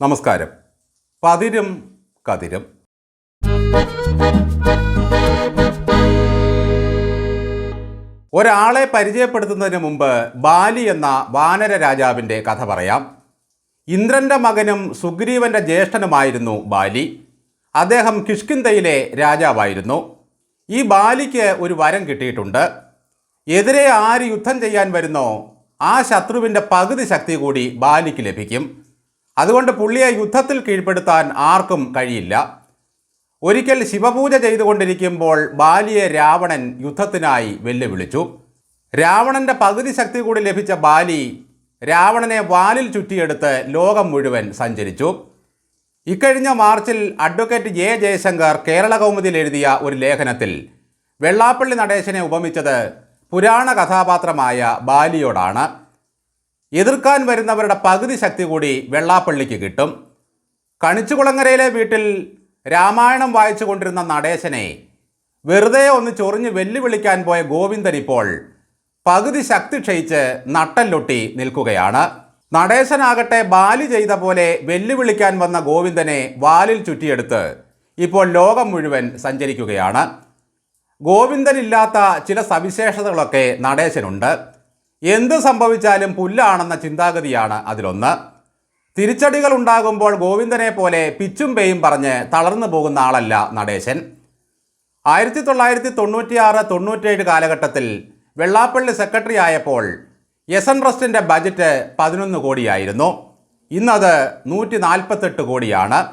നമസ്കാരം. പതിരും കതിരും. ഒരാളെ പരിചയപ്പെടുത്തുന്നതിന് മുമ്പ് ബാലി എന്ന വാനര രാജാവിന്റെ കഥ പറയാം. ഇന്ദ്രന്റെ മകനും സുഗ്രീവന്റെ ജ്യേഷ്ഠനുമായിരുന്നു ബാലി. അദ്ദേഹം കിഷ്കിന്തയിലെ രാജാവായിരുന്നു. ഈ ബാലിക്ക് ഒരു വരം കിട്ടിയിട്ടുണ്ട്. എതിരെ ആര് യുദ്ധം ചെയ്യാൻ വരുന്നോ ആ ശത്രുവിന്റെ പകുതി ശക്തി കൂടി ബാലിക്ക് ലഭിക്കും. അതുകൊണ്ട് പുള്ളിയെ യുദ്ധത്തിൽ കീഴ്പ്പെടുത്താൻ ആർക്കും കഴിയില്ല. ഒരിക്കൽ ശിവപൂജ ചെയ്തുകൊണ്ടിരിക്കുമ്പോൾ ബാലിയെ രാവണൻ യുദ്ധത്തിനായി വെല്ലുവിളിച്ചു. രാവണന്റെ പകുതി ശക്തി കൂടി ലഭിച്ച ബാലി രാവണനെ വാലിൽ ചുറ്റിയെടുത്ത് ലോകം മുഴുവൻ സഞ്ചരിച്ചു. ഇക്കഴിഞ്ഞ മാർച്ചിൽ അഡ്വക്കേറ്റ് ജെ ജയശങ്കർ കേരള കൗമുദിയിൽ എഴുതിയ ഒരു ലേഖനത്തിൽ വെള്ളാപ്പള്ളി നടേശനെ ഉപമിച്ചത് പുരാണ കഥാപാത്രമായ ബാലിയോടാണ്. എതിർക്കാൻ വരുന്നവരുടെ പകുതി ശക്തി കൂടി വെള്ളാപ്പള്ളിക്ക് കിട്ടും. കണിച്ചുകുളങ്ങരയിലെ വീട്ടിൽ രാമായണം വായിച്ചു കൊണ്ടിരുന്ന നടേശനെ വെറുതെ ഒന്ന് ചൊറിഞ്ഞ് വെല്ലുവിളിക്കാൻ പോയ ഗോവിന്ദൻ ഇപ്പോൾ പകുതി ശക്തി ക്ഷയിച്ച് നട്ടല്ലൊട്ടി നിൽക്കുകയാണ്. നടേശനാകട്ടെ ബാലി ചെയ്ത പോലെ വെല്ലുവിളിക്കാൻ വന്ന ഗോവിന്ദനെ വാലിൽ ചുറ്റിയെടുത്ത് ഇപ്പോൾ ലോകം മുഴുവൻ സഞ്ചരിക്കുകയാണ്. ഗോവിന്ദനില്ലാത്ത ചില സവിശേഷതകളൊക്കെ നടേശനുണ്ട്. എന്ത് സംഭവിച്ചാലും പുല്ലാണെന്ന ചിന്താഗതിയാണ് അതിലൊന്ന്. തിരിച്ചടികൾ ഉണ്ടാകുമ്പോൾ ഗോവിന്ദനെ പോലെ പിച്ചും പേയും പറഞ്ഞ് തളർന്നു പോകുന്ന ആളല്ല നടേശൻ. ആയിരത്തി തൊള്ളായിരത്തി തൊണ്ണൂറ്റിയാറ് തൊണ്ണൂറ്റേഴ് കാലഘട്ടത്തിൽ വെള്ളാപ്പള്ളി സെക്രട്ടറി ആയപ്പോൾ എസ് എൻ ട്രസ്റ്റിന്റെ ബജറ്റ് പതിനൊന്ന് കോടിയായിരുന്നു. ഇന്നത് നൂറ്റി നാൽപ്പത്തെട്ട് കോടിയാണ്.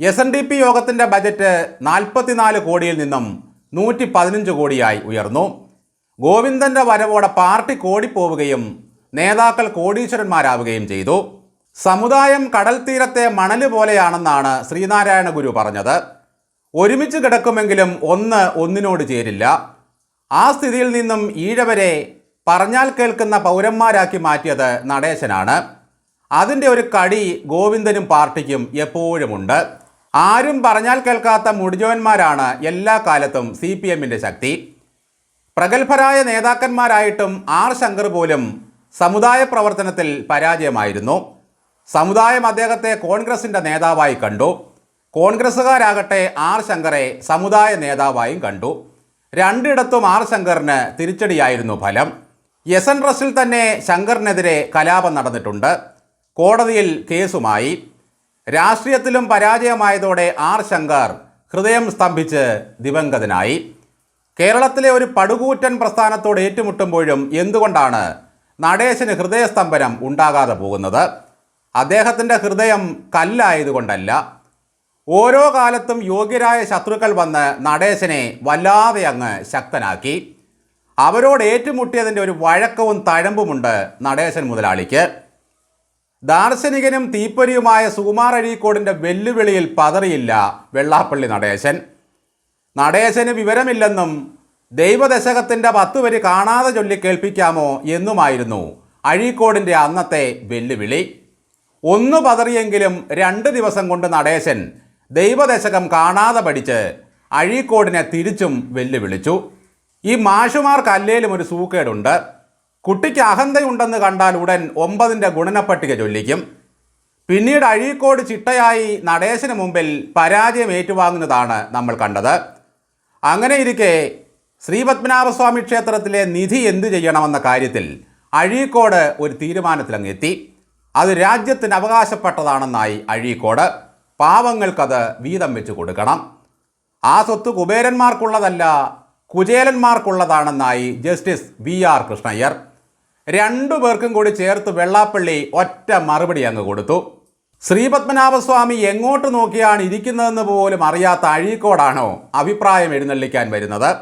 എസ് എൻ ഡി പി യോഗത്തിന്റെ ബജറ്റ് നാൽപ്പത്തിനാല് കോടിയിൽ നിന്നും നൂറ്റി പതിനഞ്ച് കോടിയായി ഉയർന്നു. ഗോവിന്ദന്റെ വരവോടെ പാർട്ടി കോടിപ്പോവുകയും നേതാക്കൾ കോടീശ്വരന്മാരാവുകയും ചെയ്തു. സമുദായം കടൽ തീരത്തെ മണൽ പോലെയാണെന്നാണ് ശ്രീനാരായണ ഗുരു പറഞ്ഞത്. ഒരുമിച്ച് കിടക്കുമെങ്കിലും ഒന്ന് ഒന്നിനോട് ചേരില്ല. ആ സ്ഥിതിയിൽ നിന്നും ഈഴവരെ പറഞ്ഞാൽ കേൾക്കുന്ന പൗരന്മാരാക്കി മാറ്റിയത് നടേശനാണ്. അതിന്റെ ഒരു കടി ഗോവിന്ദനും പാർട്ടിക്കും എപ്പോഴുമുണ്ട്. ആരും പറഞ്ഞാൽ കേൾക്കാത്ത മുടിജോന്മാരാണ് എല്ലാ കാലത്തും സി പി എമ്മിന്റെ ശക്തി. പ്രഗത്ഭരായ നേതാക്കന്മാരായിട്ടും ആർ ശങ്കർ പോലും സമുദായ പ്രവർത്തനത്തിൽ പരാജയമായിരുന്നു. സമുദായം അദ്ദേഹത്തെ കോൺഗ്രസിന്റെ നേതാവായി കണ്ടു. കോൺഗ്രസ്സുകാരാകട്ടെ ആർ ശങ്കറെ സമുദായ നേതാവായും കണ്ടു. രണ്ടിടത്തും ആർ ശങ്കറിന് തിരിച്ചടിയായിരുന്നു ഫലം. എസ് എൻ ട്രസ്റ്റിൽ തന്നെ ശങ്കറിനെതിരെ കലാപം നടന്നിട്ടുണ്ട്. കോടതിയിൽ കേസുമായി. രാഷ്ട്രീയത്തിലും പരാജയമായതോടെ ആർ ശങ്കർ ഹൃദയം സ്തംഭിച്ച് ദിവംഗതനായി. കേരളത്തിലെ ഒരു പടുകൂറ്റൻ പ്രസ്ഥാനത്തോട് ഏറ്റുമുട്ടുമ്പോഴും എന്തുകൊണ്ടാണ് നടേശന് ഹൃദയസ്തംഭനം ഉണ്ടാകാതെ പോകുന്നത്? അദ്ദേഹത്തിന്റെ ഹൃദയം കല്ലായതുകൊണ്ടല്ല. ഓരോ കാലത്തും യോഗ്യരായ ശത്രുക്കൾ വന്ന് നടേശനെ വല്ലാതെ അങ്ങ് ശക്തനാക്കി. അവരോട് ഏറ്റുമുട്ടിയതിന്റെ ഒരു വഴക്കവും തഴമ്പുമുണ്ട് നടേശൻ മുതലാളിക്ക്. ദാർശനികനും തീപ്പൊരിയുമായ സുകുമാർ അഴീക്കോടിന്റെ വെല്ലുവിളിയിൽ പതറിയില്ല വെള്ളാപ്പള്ളി നടേശൻ. നടേശന് വിവരമില്ലെന്നും ദൈവദശകത്തിന്റെ പത്ത് കാണാതെ ചൊല്ലി കേൾപ്പിക്കാമോ എന്നുമായിരുന്നു അഴീക്കോടിന്റെ അന്നത്തെ വെല്ലുവിളി. ഒന്ന് പതറിയെങ്കിലും രണ്ട് ദിവസം കൊണ്ട് നടേശൻ ദൈവദശകം കാണാതെ പഠിച്ച് അഴീക്കോടിനെ തിരിച്ചും വെല്ലുവിളിച്ചു. ഈ മാഷുമാർക്ക് അല്ലേലും ഒരു സൂക്കേടുണ്ട്. കുട്ടിക്ക് അഹന്തയുണ്ടെന്ന് കണ്ടാൽ ഉടൻ ഒമ്പതിന്റെ ഗുണനപ്പട്ടിക ചൊല്ലിക്കും. പിന്നീട് അഴീക്കോട് ചിട്ടയായി നടേശന് മുമ്പിൽ പരാജയം ഏറ്റുവാങ്ങുന്നതാണ് നമ്മൾ കണ്ടത്. അങ്ങനെ ഇരിക്കെ ശ്രീപത്മനാഭസ്വാമി ക്ഷേത്രത്തിലെ നിധി എന്തു ചെയ്യണമെന്ന കാര്യത്തിൽ അഴീക്കോട് ഒരു തീരുമാനത്തിലങ്ങ് എത്തി അത് രാജ്യത്തിന് അവകാശപ്പെട്ടതാണെന്നായി അഴീക്കോട് പാവങ്ങൾക്കത് വീതം വെച്ച് കൊടുക്കണം. ആ സ്വത്ത് കുബേരന്മാർക്കുള്ളതല്ല കുചേലന്മാർക്കുള്ളതാണെന്നായി ജസ്റ്റിസ് വി ആർ കൃഷ്ണയ്യർ. രണ്ടു പേർക്കും കൂടി ചേർത്ത് വെള്ളാപ്പള്ളി ഒറ്റ മറുപടി അങ്ങ് കൊടുത്തു. ശ്രീപത്മനാഭസ്വാമി എങ്ങോട്ട് നോക്കിയാണ് ഇരിക്കുന്നതെന്ന് പോലും അറിയാത്ത അഴീക്കോടാണോ അഭിപ്രായം എഴുന്നള്ളിക്കാൻ വരുന്നത്?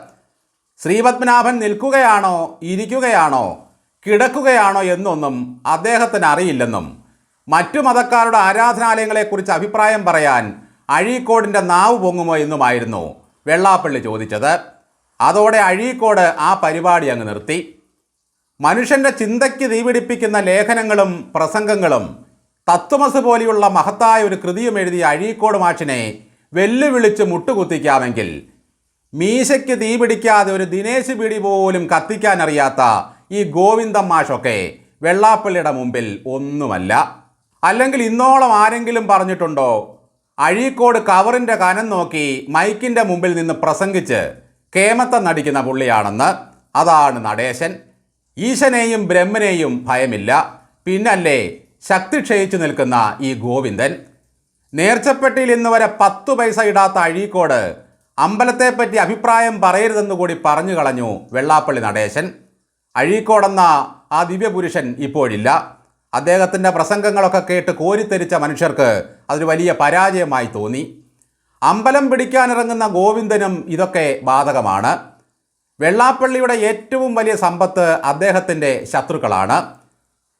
ശ്രീപത്മനാഭൻ നിൽക്കുകയാണോ ഇരിക്കുകയാണോ കിടക്കുകയാണോ എന്നൊന്നും അദ്ദേഹത്തിന് അറിയില്ലെന്നും മറ്റു മതക്കാരുടെ ആരാധനാലയങ്ങളെക്കുറിച്ച് അഭിപ്രായം പറയാൻ അഴീക്കോടിന്റെ നാവ് പൊങ്ങുമോ എന്നുമായിരുന്നു വെള്ളാപ്പള്ളി ചോദിച്ചത്. അതോടെ അഴീക്കോട് ആ പരിപാടി അങ്ങ് നിർത്തി. മനുഷ്യന്റെ ചിന്തയ്ക്ക് തീപിടിപ്പിക്കുന്ന ലേഖനങ്ങളും പ്രസംഗങ്ങളും തത്വമസ് പോലെയുള്ള മഹത്തായ ഒരു കൃതിയും എഴുതിയ അഴീക്കോട് മാഷിനെ വെല്ലുവിളിച്ച് മുട്ടുകുത്തിക്കാമെങ്കിൽ മീശയ്ക്ക് തീ പിടിക്കാതെ ഒരു ദിനേശ് പിടി പോലും കത്തിക്കാൻ അറിയാത്ത ഈ ഗോവിന്ദം മാഷൊക്കെ വെള്ളാപ്പള്ളിയുടെ മുമ്പിൽ ഒന്നുമല്ല. അല്ലെങ്കിൽ ഇന്നോളം ആരെങ്കിലും പറഞ്ഞിട്ടുണ്ടോ? അഴീക്കോട് കവറിന്റെ കനം നോക്കി മൈക്കിന്റെ മുമ്പിൽ നിന്ന് പ്രസംഗിച്ച് കേമത്തം നടിക്കുന്ന പുള്ളിയാണെന്ന്. അതാണ് നടേശൻ. ഈശനെയും ബ്രഹ്മനെയും ഭയമില്ല. പിന്നല്ലേ ശക്തി ക്ഷയിച്ചു നിൽക്കുന്ന ഈ ഗോവിന്ദൻ നേർച്ചപ്പെട്ടിയിൽ ഇന്ന് വരെ പത്തു പൈസ ഇടാത്ത അഴീക്കോട് അമ്പലത്തെപ്പറ്റി അഭിപ്രായം പറയരുതെന്ന് കൂടി പറഞ്ഞു കളഞ്ഞു വെള്ളാപ്പള്ളി നടേശൻ. അഴീക്കോടെന്ന ആ ദിവ്യപുരുഷൻ ഇപ്പോഴില്ല. അദ്ദേഹത്തിന്റെ പ്രസംഗങ്ങളൊക്കെ കേട്ട് കോരിത്തെരിച്ച മനുഷ്യർക്ക് അതൊരു വലിയ പരാജയമായി തോന്നി. അമ്പലം പിടിക്കാനിറങ്ങുന്ന ഗോവിന്ദനും ഇതൊക്കെ ബാധകമാണ്. വെള്ളാപ്പള്ളിയുടെ ഏറ്റവും വലിയ സമ്പത്ത് അദ്ദേഹത്തിന്റെ ശത്രുക്കളാണ്.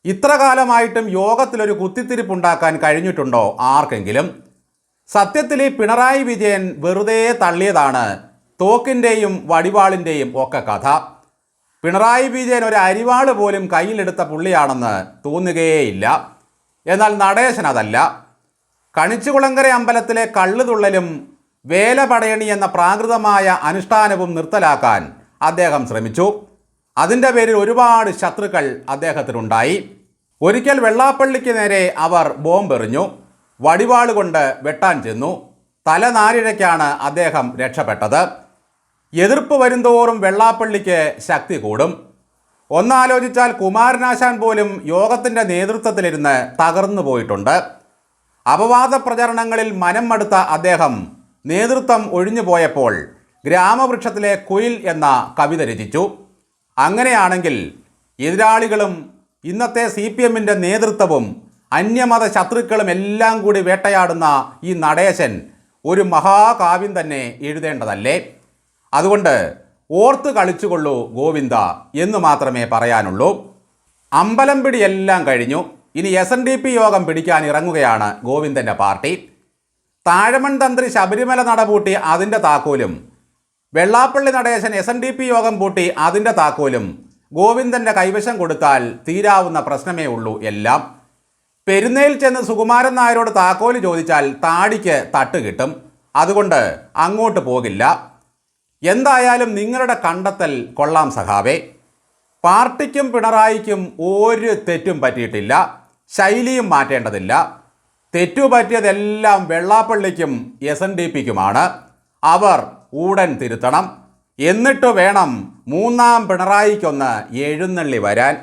ഇത്ര കാലമായിട്ടും യോഗത്തിലൊരു കുത്തിത്തിരിപ്പുണ്ടാക്കാൻ കഴിഞ്ഞിട്ടുണ്ടോ ആർക്കെങ്കിലും? സത്യത്തിൽ ഈ പിണറായി വിജയൻ വെറുതെ തള്ളിയതാണ് തോക്കിന്റെയും വടിവാളിന്റെയും ഒക്കെ കഥ. പിണറായി വിജയൻ ഒരു അരിവാൾ പോലും കയ്യിലെടുത്ത പുള്ളിയാണെന്ന് തോന്നുകയേയില്ല. എന്നാൽ നടേശൻ അതല്ല. കണിച്ചുകുളങ്കര അമ്പലത്തിലെ കള്ളുതുള്ളലും വേല പടയണി എന്ന പ്രാകൃതമായ അനുഷ്ഠാനവും നിർത്തലാക്കാൻ അദ്ദേഹം ശ്രമിച്ചു. അതിന്റെ പേരിൽ ഒരുപാട് ശത്രുക്കൾ അദ്ദേഹത്തിനുണ്ടായി. ഒരിക്കൽ വെള്ളാപ്പള്ളിക്ക് നേരെ അവർ ബോംബെറിഞ്ഞു. വടിവാൾ കൊണ്ട് വെട്ടാൻ ചെന്നു. തലനാരിഴയ്ക്കാണ് അദ്ദേഹം രക്ഷപ്പെട്ടത്. എതിർപ്പ് വരുന്തോറും വെള്ളാപ്പള്ളിക്ക് ശക്തി കൂടും. ഒന്നാലോചിച്ചാൽ കുമാരനാശാൻ പോലും യോഗത്തിന്റെ നേതൃത്വത്തിലിരുന്ന് തകർന്നു പോയിട്ടുണ്ട്. അപവാദ പ്രചരണങ്ങളിൽ മനം മടുത്ത അദ്ദേഹം നേതൃത്വം ഒഴിഞ്ഞു പോയപ്പോൾ ഗ്രാമവൃക്ഷത്തിലെ കുയിൽ എന്ന കവിത രചിച്ചു. അങ്ങനെയാണെങ്കിൽ എതിരാളികളും ഇന്നത്തെ സി പി എമ്മിന്റെ നേതൃത്വവും അന്യമത ശത്രുക്കളും എല്ലാം കൂടി വേട്ടയാടുന്ന ഈ നടേശൻ ഒരു മഹാകാവ്യം തന്നെ എഴുതേണ്ടതല്ലേ? അതുകൊണ്ട് ഓർത്ത് കളിച്ചുകൊള്ളൂ ഗോവിന്ദ എന്ന് മാത്രമേ പറയാനുള്ളൂ. അമ്പലം പിടിയെല്ലാം കഴിഞ്ഞു. ഇനി എസ് എൻ ഡി പി യോഗം പിടിക്കാൻ ഇറങ്ങുകയാണ് ഗോവിന്ദന്റെ പാർട്ടി. താഴമൺ തന്ത്രി ശബരിമല നടപൂട്ടി അതിന്റെ താക്കോലും Vellappally Natesan S N D P യോഗം പൂട്ടി അതിന്റെ താക്കോലും. ഗോവിന്ദന്റെ കൈവശം കൊടുത്താൽ തീരാവുന്ന പ്രശ്നമേ ഉള്ളൂ എല്ലാം. പെരുന്നയിൽ ചെന്ന് സുകുമാരൻ നായരോട് താക്കോൽ ചോദിച്ചാൽ താടിക്ക് തട്ട് കിട്ടും. അതുകൊണ്ട് അങ്ങോട്ട് പോകില്ല. എന്തായാലും നിങ്ങളുടെ കണ്ടെത്തൽ കൊള്ളാം സഖാവേ. പാർട്ടിക്കും പിണറായിക്കും ഒരു തെറ്റും പറ്റിയിട്ടില്ല. ശൈലിയും മാറ്റേണ്ടതില്ല. തെറ്റു പറ്റിയതെല്ലാം വെള്ളാപ്പള്ളിക്കും എസ് എൻ ഡി പിക്കുമാണ് അവർ ഉടൻ തിരുത്തണം. എന്നിട്ട് വേണം മൂന്നാം പിണറായിക്കൊന്ന് എഴുന്നള്ളി വരാൻ.